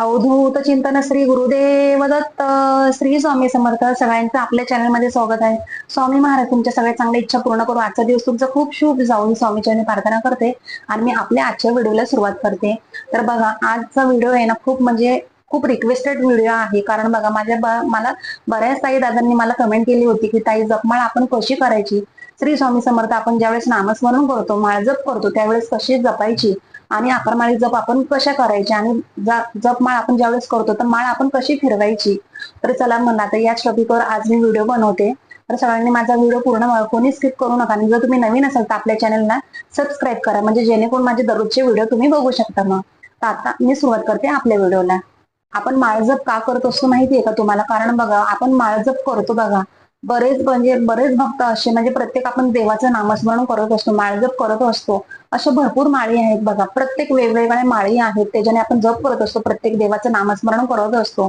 अवधूत चिंतन श्री गुरुदेव दत्त श्री स्वामी समर्थ सगळ्यांचं आपल्या चॅनलमध्ये स्वागत आहे. स्वामी महाराज तुमच्या सगळ्या चांगल्या इच्छा पूर्ण करू. आजचा दिवस तुमचा खूप शुभ जाऊन स्वामीच्या प्रार्थना करते आणि मी आपल्या आजच्या व्हिडिओला सुरुवात करते. तर बघा आजचा व्हिडिओ आहे ना खूप म्हणजे खूप रिक्वेस्टेड व्हिडिओ आहे. कारण बघा माझ्या मला बऱ्याच ताई दादांनी मला कमेंट केली होती की ताई जपमाळ आपण कशी करायची? श्री स्वामी समर्थ आपण ज्यावेळेस नामस्मरण करतो माळ जप करतो त्यावेळेस कशी जपायची? आणि आकारमाळी जप आपण कशा करायच्या आणि जप माळ आपण ज्यावेळेस करतो तर माळ आपण कशी फिरवायची? तर चला म्हणला तर याच टॉपिकवर आज मी व्हिडिओ बनवते. तर सगळ्यांनी माझा व्हिडिओ पूर्ण कोणी स्किप करू नका. आणि जर तुम्ही नवीन असाल तर आपल्या चॅनलला सबस्क्राईब करा. म्हणजे जेणेकरून माझे दररोजचे व्हिडिओ तुम्ही बघू शकता मग. तर आता मी सुरुवात करते आपल्या व्हिडिओला आपण माळजप का करत असतो माहितीये का तुम्हाला? कारण बघा आपण माळजप करतो बघा. बरेच म्हणजे बरेच भक्त असे म्हणजे प्रत्येक आपण देवाचं नामस्मरण करत असतो माळजप करत असतो. अशा भरपूर माळी आहेत बघा. प्रत्येक वेगवेगळ्या माळी आहेत त्याच्याने आपण जप करत असतो प्रत्येक देवाचं नामस्मरण करत असतो.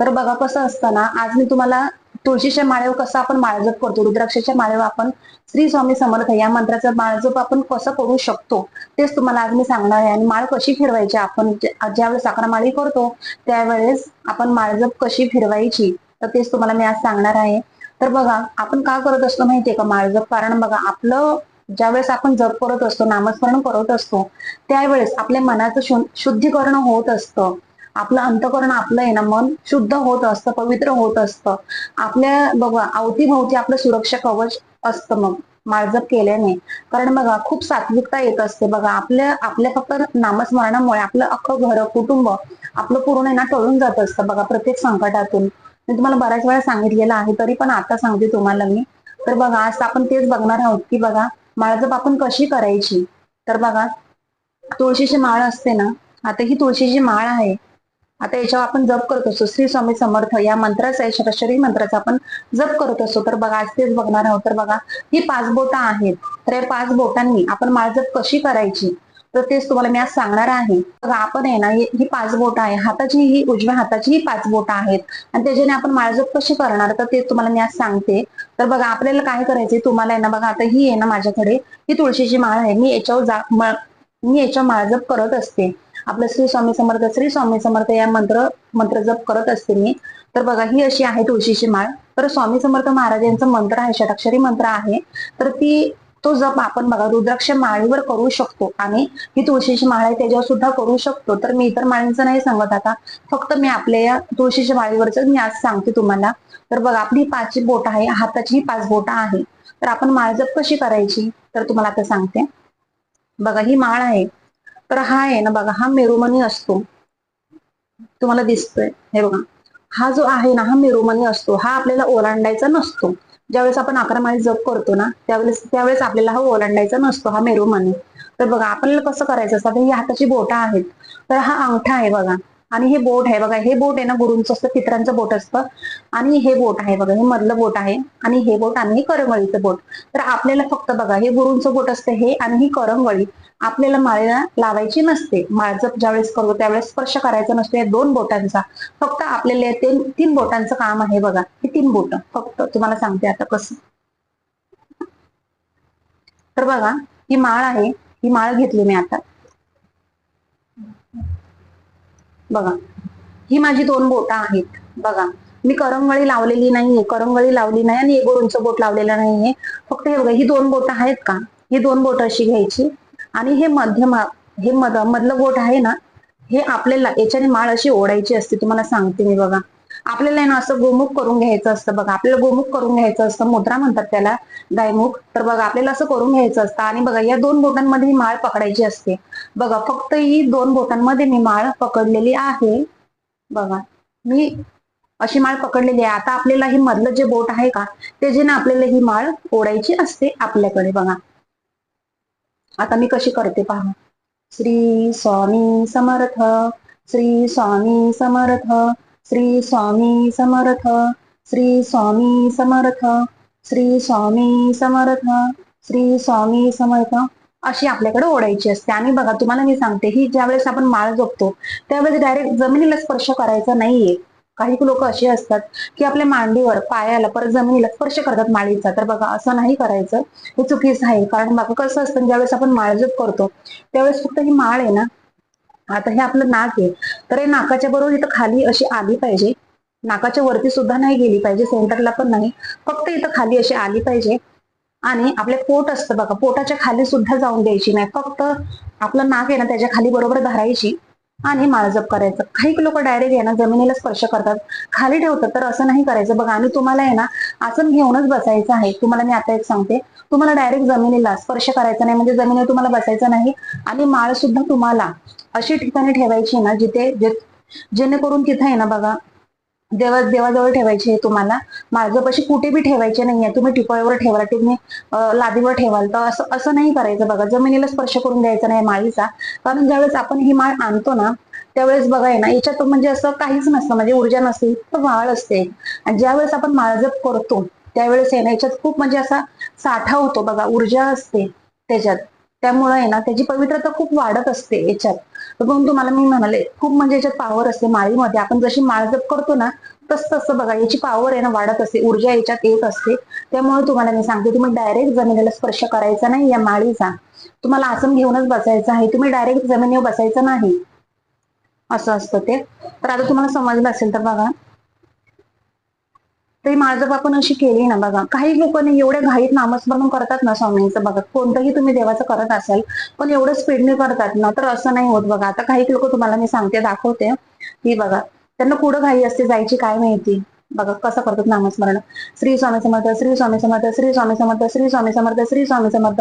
तर बघा कसं असतं ना आज मी तुम्हाला तुळशीच्या माळेवर कसं आपण माळजप करतो रुद्राक्षाच्या माळेवर आपण श्री स्वामी समर्थ या मंत्राचा माळजप आपण कसं करू शकतो तेच तुम्हाला आज मी सांगणार आहे. आणि माळ कशी फिरवायची? आपण ज्यावेळेस अकरा माळी करतो त्यावेळेस आपण माळजप कशी फिरवायची? तर तेच तुम्हाला मी आज सांगणार आहे. तर बघा आपण का करत असतो माहितीये का माळजप कारण बघा आपलं ज्यावेळेस आपण जप करत असतो नामस्मरण करत असतो त्यावेळेस आपल्या मनाचं शुद्धीकरण होत असतं. आपलं अंतकरण आपलं आहे ना मन शुद्ध होत असतं पवित्र होत असतं. आपल्या बघा अवतीभोवती आपलं सुरक्षा कवच असतं मग माळजप केल्याने. कारण बघा खूप सात्विकता येत असते बघा आपल्या आपल्या फक्त नामस्मरणामुळे आपलं अख्खं घर कुटुंब आपलं पूर्ण आहे ना टळून जात असतं बघा प्रत्येक संकटातून. मी तुम्हाला बऱ्याच वेळा सांगितलेलं आहे तरी पण आता सांगते तुम्हाला मी. तर बघा आज आपण तेच बघणार आहोत की बघा माळजप आपण कशी करायची? तर बघा तुळशीची माळ असते ना आता ही तुळशीची माळ आहे. आता याच्यावर आपण जप करत असतो. श्री स्वामी समर्थ या मंत्राचा आहे शरशरी मंत्राचा आपण जप करत असतो. तर बघा आज तेच बघणार आहोत. तर बघा ही पाच बोटं आहेत. तर या पाच बोटांनी आपण माळजप कशी करायची? तर तेच तुम्हाला मी आज सांगणार आहे. बघा आपण आहे ना ही पाच बोट आहे. हाताची ही उजव्या हाताची ही पाच बोटं आहेत. आणि त्याच्याने आपण माळजप कशी करणार? तर ते तुम्हाला मी आज सांगते. तर बघा आपल्याला काय करायचंय? तुम्हाला आहे ना बघा आता ही आहे ना माझ्याकडे. ही तुळशीची माळ आहे. मी याच्यावर जा मी याच्या माळजप करत असते. आपलं श्री स्वामी समर्थ श्री स्वामी समर्थ या मंत्र मंत्र जप करत असते मी. तर बघा ही अशी आहे तुळशीची माळ. तर स्वामी समर्थ महाराज यांचं मंत्र आहे षटाक्षरी मंत्र आहे. तर ती तो जप आपण बघा रुद्राक्ष माळीवर करू शकतो आणि ही तुळशीची माळ आहे त्याच्यावर सुद्धा करू शकतो. तर मी इतर माळींचं नाही सांगत आता. फक्त मी आपल्या या तुळशीच्या माळीवरच मी आज सांगते तुम्हाला. तर बघा आपली पाचची बोट आहे हाताची ही पाच बोट आहे तर आपण माळ जप कशी करायची? तर तुम्हाला आता सांगते. बघा ही माळ आहे. तर हा आहे ना बघा हा मेरुमणी असतो. तुम्हाला दिसतोय. हे बघा. हा जो आहे ना हा मेरुमणी असतो. हा आपल्याला ओलांडायचा नसतो. ज्यावेळेस आपण अकरा माळी जप करतो ना त्यावेळेस त्यावेळेस आपल्याला हा ओलांडायचा नसतो हा मेरू मनी. तर बघा आपल्याला कसं करायचं असतं? ही हाताची बोटं आहेत. तर हा अंगठा आहे बघा. आणि हे बोट आहे बघा हे बोट आहे ना गुरूंचं असतं पित्रांचं बोट असतं. आणि हे बोट आहे बघा हे मधलं बोट आहे. आणि हे बोट आणि हे करंगळीचं बोट. तर आपल्याला फक्त बघा हे गुरूंचं बोट असतं हे आणि ही करंगळी. आपल्याला माळेला लावायची नसते. माळचं ज्यावेळेस करतो त्यावेळेस स्पर्श करायचा नसतो. या दोन बोटांचा. फक्त आपल्याला तीन तीन बोटांचं काम आहे बघा. हे तीन बोट. फक्त तुम्हाला सांगते आता कसं. तर बघा ही माळ आहे. ही माळ घेतली मी आता. बघा. ही माझी दोन बोटं आहेत. बघा. मी करंगळी लावलेली नाहीये. करंगळी लावली नाही आणि एक गोरूंचं बोट लावलेलं नाहीये. फक्त हे बघा ही दोन बोटं आहेत का? ही दोन बोट अशी घ्यायची. आणि हे मध्यम हे मध मधलं बोट आहे ना हे आपल्याला याच्याने माळ अशी ओढायची असते तुम्हाला सांगते मी बघा. आपल्याला ना असं गोमुख करून घ्यायचं असतं बघा. आपल्याला गोमुख करून घ्यायचं असतं मुद्रा म्हणतात त्याला गायमुख. तर बघा आपल्याला असं करून घ्यायचं असतं. आणि बघा या दोन बोटांमध्ये ही माळ पकडायची असते. बघा फक्त ही दोन बोटांमध्ये मी माळ पकडलेली आहे. बघा मी अशी माळ पकडलेली आहे. आता आपल्याला ही मधलं जे बोट आहे का त्याच्याने आपल्याला ही माळ ओढायची असते आपल्याकडे बघा. आता मी कशी करते पहा. श्री स्वामी समर्थ श्री स्वामी समर्थ श्री स्वामी समर्थ श्री स्वामी समर्थ श्री स्वामी समर्थ श्री स्वामी समर्थ अशी आपल्याकडे ओढायची असते. आणि बघा तुम्हाला मी सांगते ही ज्यावेळेस आपण माळ जोपतो त्यावेळेस डायरेक्ट जमिनीला स्पर्श करायचा नाहीये. काही लोक असे असतात की आपल्या मांडीवर पायाला परत जमिनीला स्पर्श करतात माळीचा. तर बघा असं नाही करायचं. हे चुकीचं आहे. कारण बघा कसं असतं ज्यावेळेस आपण माळजत करतो त्यावेळेस फक्त ही माळ आहे ना. आता हे आपलं नाक आहे. तर हे नाकाच्या बरोबर इथं खाली अशी आली पाहिजे. नाकाच्या वरती सुद्धा नाही गेली पाहिजे. सेंटरला पण नाही. फक्त इथं खाली अशी आली पाहिजे. आणि आपले पोट असतं बघा. पोटाच्या खाली सुद्धा जाऊन द्यायची नाही. फक्त आपलं नाक आहे ना त्याच्याखाली बरोबर धरायची. आणि माळजप करायचं. काही लोक डायरेक्ट आहे ना जमिनीला स्पर्श करतात. खाली ठेवतात तर असं नाही करायचं. बघा आणि तुम्हाला आहे ना आसन घेऊनच बसायचं आहे. तुम्हाला मी आता एक सांगते. तुम्हाला डायरेक्ट जमिनीला स्पर्श करायचा नाही म्हणजे जमिनीवर तुम्हाला बसायचं नाही आणि माळ सुद्धा तुम्हाला अशी ठिकाणी ठेवायची ना जिथे जे- जेणेकरून तिथे आहे ना बघा देवा देवाजवळ ठेवायचे आहे तुम्हाला. मार्गपाशी कुठे बी ठेवायचे नाहीये. तुम्ही टिपळ्यावर ठेवाल तुम्ही लादीवर ठेवाल. तर असं असं नाही करायचं बघा. जमिनीला स्पर्श करून द्यायचा नाही माळीचा. कारण ज्यावेळेस आपण ही माळ आणतो ना त्यावेळेस बघा आहे ना याच्यात म्हणजे असं काहीच नसतं. म्हणजे ऊर्जा नसते तर माळ असते. आणि ज्यावेळेस आपण माळजप करतो त्यावेळेस आहे ना याच्यात खूप म्हणजे असा साठा होतो बघा. ऊर्जा असते त्याच्यात. त्यामुळे आहे ना त्याची पवित्रता खूप वाढत असते याच्यात. तर म्हणून तुम्हाला मी म्हणाले खूप म्हणजे याच्यात पावर असते माळीमध्ये. आपण जशी माळ जप करतो ना तस तसं बघा याची पावर आहे ना वाढत असते. ऊर्जा याच्यात येत असते. त्यामुळे तुम्हाला मी सांगते तुम्ही डायरेक्ट जमिनीला स्पर्श करायचा नाही या माळीचा. तुम्हाला आसन घेऊनच बसायचं आहे. तुम्ही डायरेक्ट जमिनीवर बसायचं नाही. असं असतं ते. तर आता तुम्हाला समजलं असेल तर बघा. तरी माझं आपण अशी केली ना बघा. काही लोकांनी एवढ्या घाईत नामस्मरण करतात ना स्वामींचं बघा. कोणतंही तुम्ही देवाचं करत असाल पण एवढं स्पीडने करतात ना तर असं नाही होत बघा. आता काही लोक तुम्हाला मी सांगते दाखवते. ही बघा. त्यांना कुठं घाई असते जायची काय माहिती? बघा कसं करतात नामस्मरण? श्री स्वामी समर्थ श्री स्वामी समर्थ श्री स्वामी समर्थ श्री स्वामी समर्थ श्री स्वामी समर्थ.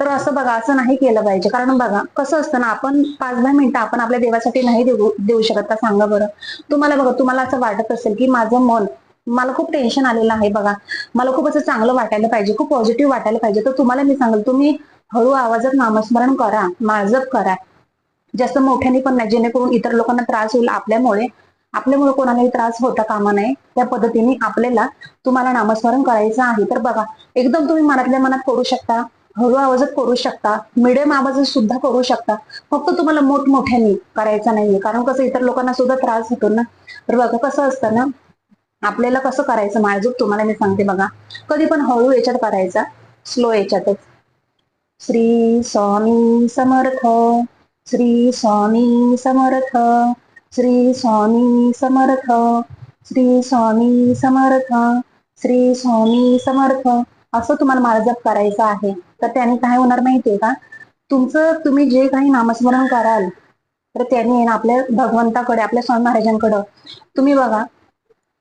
तर असं बघा असं नाही केलं पाहिजे. कारण बघा कसं असतं ना आपण पाच दहा मिनिटं आपण आपल्या देवासाठी नाही देऊ देऊ शकत का? सांगा बरं. तुम्हाला बघा तुम्हाला असं वाटत असेल की माझं मन मला खूप टेन्शन आलेलं आहे बघा. मला खूप असं चांगलं वाटायला पाहिजे खूप पॉझिटिव्ह वाटायला पाहिजे. तर तुम्हाला मी सांगेल तुम्ही हळू आवाजात नामस्मरण करा माळजप करा. जास्त मोठ्याने पण नाही जेणेकरून इतर लोकांना त्रास होईल आपल्यामुळे. आपल्यामुळे कोणालाही त्रास होता कामा नये. त्या पद्धतीने आपल्याला तुम्हाला नामस्मरण करायचं आहे. तर बघा एकदम तुम्ही मनातल्या मनात करू शकता हळू आवाजात करू शकता मिडियम आवाजात सुद्धा करू शकता. फक्त तुम्हाला मोठमोठ्याने करायचं नाहीये. कारण कसं इतर लोकांना सुद्धा त्रास होतो ना. तर बघा कसं असतं ना आपल्याला कसं करायचं? माळजूप तुम्हाला मी सांगते बघा. कधी पण हळू याच्यात करायचा. स्लो याच्यातच. श्री स्वामी समर्थ. श्री स्वामी समर्थ. श्री स्वामी समर्थ. श्री स्वामी समर्थ. श्री स्वामी समर्थ. असं तुम्हाला माळजप करायचं आहे. तर त्याने काय होणार माहितीये का? तुमचं तुम्ही जे काही नामस्मरण कराल तर त्याने आपल्या भगवंताकडे आपल्या स्वामी महाराजांकडं. तुम्ही बघा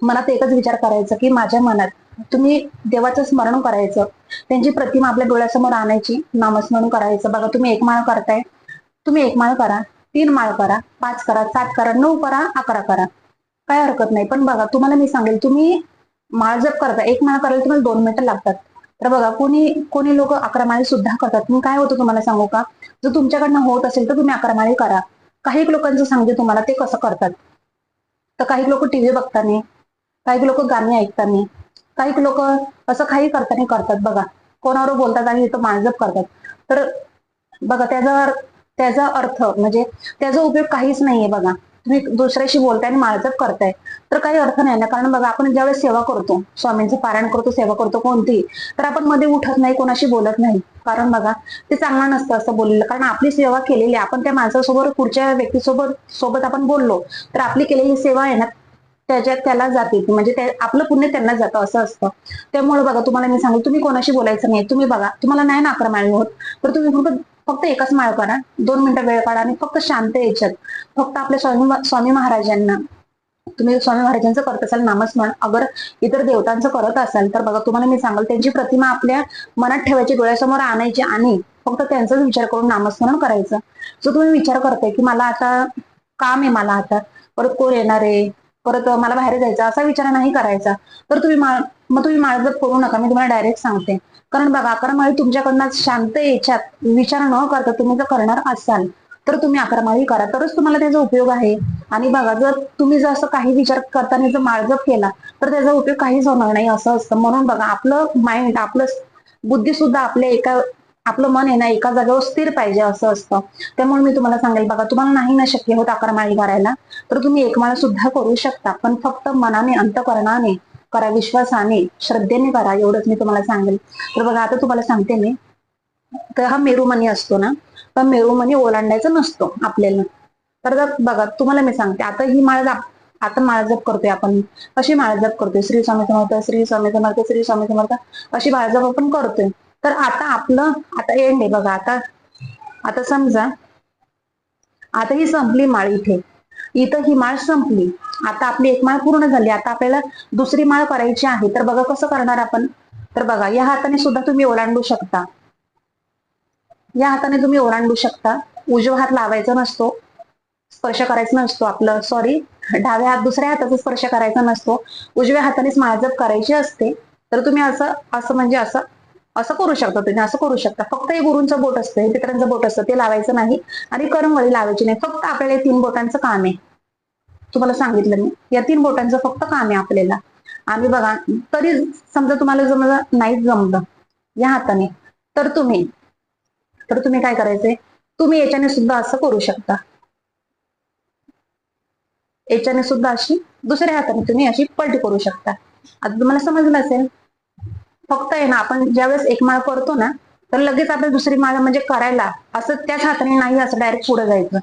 मनात एकच विचार करायचा की माझ्या मनात तुम्ही देवाचं स्मरण करायचं. त्यांची प्रतिमा आपल्या डोळ्यासमोर आणायची नामस्मरण करायचं. बघा तुम्ही एक माळ करताय. तुम्ही एक माळ करा तीन माळ करा पाच करा सात करा नऊ करा अकरा करा. काय हरकत नाही. पण बघा तुम्हाला मी सांगेल तुम्ही माळ जप करता. एक माळ करायला तुम्हाला दोन मिनिटं लागतात. तर बघा कोणी कोणी लोक अकरा माळी सुद्धा करतात. मग काय होतं तुम्हाला सांगू का? जर तुमच्याकडनं होत असेल तर तुम्ही अकरा माळी करा. काही लोकांचं सांगते तुम्हाला ते कसं करतात. तर काही लोक टीव्ही बघताना काही लोक गाणी ऐकताना काही लोक असं काही करताना करतात बघा. कोणावर बोलतात आणि इथं मांजप करतात. तर बघा त्याचा त्याचा अर्थ म्हणजे त्याचा उपयोग काहीच नाहीये बघा. तुम्ही दुसऱ्याशी बोलताय आणि माळजप करताय. तर काही अर्थ नाही ना. कारण बघा आपण ज्यावेळेस सेवा करतो स्वामींचं पारायण करतो सेवा करतो कोणती तर आपण मध्ये उठत नाही कोणाशी बोलत नाही. कारण बघा ते चांगलं नसतं असं बोललेलं. कारण आपली सेवा केलेली आहे. आपण त्या माणसासोबत पुढच्या व्यक्तीसोबत सोबत आपण बोललो तर आपली केलेली सेवा आहे ना त्याच्यात त्याला जाते म्हणजे आपलं पुण्य त्यांना जातं असं असतं. त्यामुळे बघा तुम्हाला मी सांगू तुम्ही कोणाशी बोलायचं नाही तुम्ही बघा तुम्हाला नाही ना अकरा माळी होत. तर तुम्ही फक्त फक्त एकच माळ करा. दोन मिनिटं वेळ काढा आणि फक्त शांत याच्यात. फक्त आपल्या स्वामी स्वामी महाराजांना तुम्ही स्वामी महाराजांचं करत असाल नामस्मरण. अगर इतर देवतांचं करत असाल तर बघा तुम्हाला मी सांगाल त्यांची प्रतिमा आपल्या मनात ठेवायची डोळ्यासमोर आणायची आणि फक्त त्यांचाच विचार करून नामस्मरण करायचं. जो तुम्ही विचार करताय की मला आता काम आहे मला आता. परत कोण येणार आहे? परत मला बाहेर जायचं असा विचार नाही करायचा. तर तुम्ही मग तुम्ही माळजप करू नका मी तुम्हाला डायरेक्ट सांगते. कारण बघा अकरा माळी तुमच्याकडनं शांत याच्यात विचार न करता तुम्ही जर करणार असाल तर तुम्ही अकरा माळी करा. तरच तुम्हाला त्याचा उपयोग आहे. आणि बघा जर तुम्ही जर असं काही विचार करताना जर माळजप केला तर त्याचा उपयोग काहीच होणार नाही असं असतं. म्हणून बघा आपलं माइंड आपलं बुद्धी सुद्धा आपल्या एका आपलं मन आहे ना एका जागेवर स्थिर पाहिजे असं असतं. त्यामुळे मी तुम्हाला सांगेल बघा तुम्हाला नाही ना शक्य होत अकरा माळी करायला तर तुम्ही एक माळ सुद्धा करू शकता. पण फक्त मनाने अंतकरणाने करा विश्वासाने श्रद्धेने करा एवढंच मी तुम्हाला सांगेल. तर बघा आता तुम्हाला सांगते मी. तर हा मेरुमणी असतो ना तर मेरुमणी ओलांडायचा नसतो आपल्याला. तर बघा तुम्हाला मी सांगते आता ही माळ आता माळ जप करतोय आपण. कशी माळ जप करतोय? श्री स्वामी समर्थ श्री स्वामी समर्थ श्री स्वामी समर्थ अशी माळ जप आपण करतोय. तर आता आपलं आता एंड आहे बघा आता आता समजा आता ही संपली माळ इथे. इथं ही माळ संपली. आता आपली एक माळ पूर्ण झाली. आता आपल्याला दुसरी माळ करायची आहे. तर बघा कसं करणार आपण? तर बघा या हाताने सुद्धा तुम्ही ओलांडू शकता. या हाताने तुम्ही ओलांडू शकता. उजवा हात लावायचा नसतो. स्पर्श करायचा नसतो आपलं. सॉरी डाव्या हात दुसऱ्या हाताचा स्पर्श करायचा नसतो. उजव्या हातानेच माळजप करायची असते. तर तुम्ही असं असं म्हणजे असं असं करू शकता तुम्ही असं करू शकता. फक्त हे गुरुंचं बोट असतं हे पित्रांचं बोट असतं ते लावायचं नाही आणि करंगळी लावायची नाही. फक्त आपल्याला तीन बोटांचं काम आहे. तुम्हाला सांगितलं मी. या तीन बोटांचं फक्त काम आहे आपल्याला. आणि बघा तरी समजा तुम्हाला जमलं नाही जमलं या हाताने तर तुम्ही तर तुम्ही काय करायचंय? तुम्ही याच्याने सुद्धा असं करू शकता. याच्याने सुद्धा अशी दुसऱ्या हाताने तुम्ही अशी पलटी करू शकता. आता तुम्हाला समजलं असेल फक्त आहे ना आपण ज्यावेळेस एक माळ करतो ना तर लगेच आपल्याला दुसरी माळ म्हणजे करायला असं त्याच हाताने नाही असं डायरेक्ट पुढे जायचं.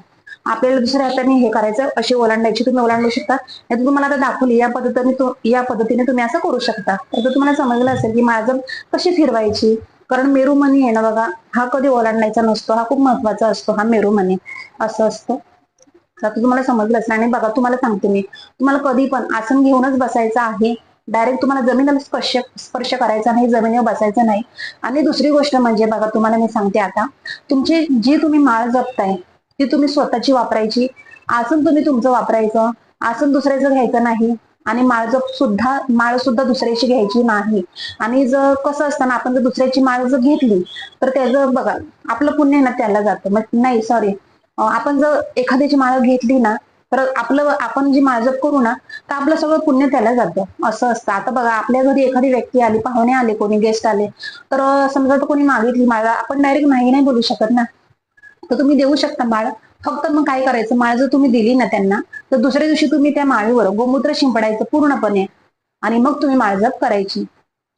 आपल्याला दुसऱ्या हाताने हे करायचं अशी ओलांडायची तुम्ही ओलांडू शकता. नाही तुम्हाला आता दाखवली या पद्धतीने या पद्धतीने तुम्ही असं करू शकता. तर तुम्हाला समजलं असेल की माझं कशी फिरवायची? कारण मेरू मनी आहे ना बघा हा कधी ओलांडायचा नसतो हा खूप महत्त्वाचा असतो हा मेरुमणी असं असतं. तर आता तुम्हाला समजलं असेल. आणि बघा तुम्हाला सांगते मी. तुम्हाला कधी पण आसन घेऊनच बसायचं आहे डायरेक्ट तुम्हाला जमिनीला स्पर्श स्पर्श करायचा नाही जमिनीवर बसायचं नाही. आणि दुसरी गोष्ट म्हणजे बघा तुम्हाला मी सांगते आता. तुमची जी तुम्ही माळ जपताय ती तुम्ही स्वतःची वापरायची. आसन तुम्ही तुमचं वापरायचं. आसन दुसऱ्याचं घ्यायचं नाही. आणि माळ जप सुद्धा माळ सुद्धा दुसऱ्याची घ्यायची नाही. आणि जर कसं असताना आपण जर दुसऱ्याची माळ जर घेतली तर त्याचं बघा आपलं पुण्य ना त्याला जातं. मग नाही सॉरी आपण जर एखाद्याची माळ घेतली ना तर आपलं आपण जे माळ जप करू ना तर आपलं सगळं पुण्य त्याला जातं. असं असतं. आता बघा आपल्या घरी एखादी व्यक्ती आली पाहुणे आले कोणी गेस्ट आले तर समजा तर कोणी मागितली माळ आपण डायरेक्ट नाही नाही बोलू शकत ना. तर तुम्ही देऊ शकता माळ. फक्त मग काय करायचं? माळ जर तुम्ही दिली ना त्यांना तर दुसऱ्या दिवशी तुम्ही त्या माळीवर गोमूत्र शिंपडायचं पूर्णपणे. आणि मग तुम्ही माळ जप करायची.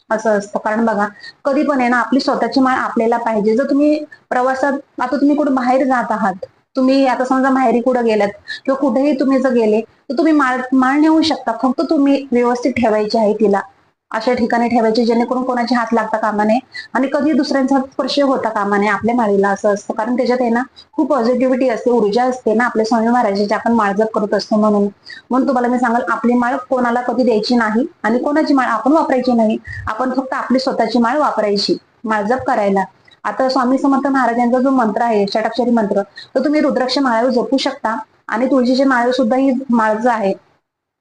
असं असतं. कारण बघा कधी पण आहे ना आपली स्वतःची माळ आपल्याला पाहिजे. जर तुम्ही प्रवासात आता तुम्ही कुठे बाहेर जात आहात तुम्ही आता समजा माहेरी कुठे गेलात किंवा कुठेही तुम्ही जर गेले तर तुम्ही माळ माळ नेऊ शकता. फक्त तुम्ही व्यवस्थित ठेवायची आहे तिला. अशा ठिकाणी ठेवायची जेणेकरून कोणाचे हात लागता कामा नये. आणि कधी दुसऱ्यांचा स्पर्श होता कामा नये आपल्या माळीला असं असतं. कारण त्याच्यात आहे ना खूप पॉझिटिव्हिटी असते ऊर्जा असते ना आपल्या स्वामी महाराजांची आपण माळजप करत असतो म्हणून. म्हणून तुम्हाला मी सांगाल आपली माळ कोणाला कधी द्यायची नाही आणि कोणाची माळ आपण वापरायची नाही. आपण फक्त आपली स्वतःची माळ वापरायची. माळजप करायला. आता स्वामी समर्थ महाराजांचा जो मंत्र आहे षटाक्षरी मंत्र तर तुम्ही रुद्राक्ष माळावर जपू शकता आणि तुळशीची माळ सुद्धा ही माळ जो आहे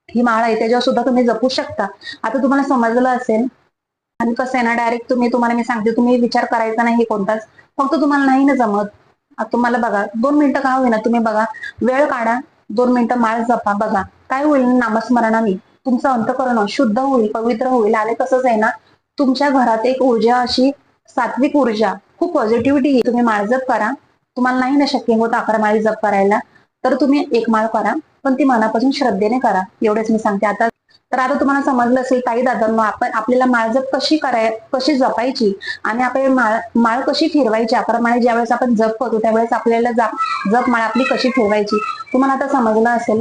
ही माळ आहे त्याच्यावर सुद्धा तुम्ही जपू शकता. आता तुम्हाला समजलं असेल आणि कसं आहे ना डायरेक्ट तुम्ही तुम्हाला मी सांगते तुम्ही विचार करायचा नाही कोणताच. फक्त तुम्हाला नाही ना जमत. आता तुम्हाला बघा दोन मिनिटं का होईना तुम्ही बघा. वेळ काढा दोन मिनिटं माळ जपा बघा. काय होईल नामस्मरणाने तुमचं अंतकरण शुद्ध होईल पवित्र होईल. आणि तसंच आहे ना तुमच्या घरात एक ऊर्जा अशी सात्विक ऊर्जा खूप पॉझिटिव्हिटी तुम्ही माळ जप करा. तुम्हाला नाही ना शक्य होत अकरा माळी जप करायला. तर तुम्ही एक माळ करा पण ती मनापासून श्रद्धेने करा. एवढेच मी सांगते आता. तर आता तुम्हाला समजलं असेल ताई दादांनो आपण आपल्याला माळ जप कशी कराय कशी जपायची? आणि आपण माळ माळ कशी फिरवायची? अकरा माळी ज्यावेळेस आपण जप करतो त्यावेळेस आपल्याला जा- जप माळ आपली कशी फिरवायची? तुम्हाला आता समजलं असेल.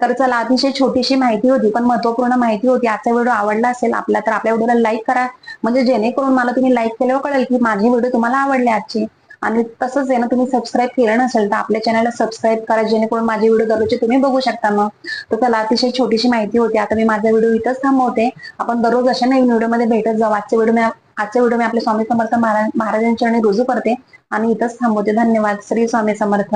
तर चला अतिशय छोटीशी माहिती होती पण महत्त्वपूर्ण माहिती होती. आजचा व्हिडिओ आवडला असेल आपला तर आपल्या व्हिडिओला लाईक करा. म्हणजे जेणेकरून मला तुम्ही लाईक केल्यावर कळेल की माझे व्हिडिओ तुम्हाला आवडले आजचे. आणि तसंच आहे ना तुम्ही सबस्क्राईब केलं नसेल तर आपल्या चॅनलला सबस्क्राईब करा जेणेकरून माझे व्हिडिओ दररोजचे तुम्ही बघू शकता मग. तर चला अतिशय छोटीशी माहिती होती. आता मी माझा व्हिडिओ इथंच थांबवते. आपण दररोज अशा नवीन व्हिडिओमध्ये भेटत जाऊ. आजचे व्हिडिओ मी आजच्या व्हिडिओ मी आपले स्वामी समर्थ महाराज महाराजांच्या रुजू करते. आणि इथंच थांबवते. धन्यवाद. श्री स्वामी समर्थ.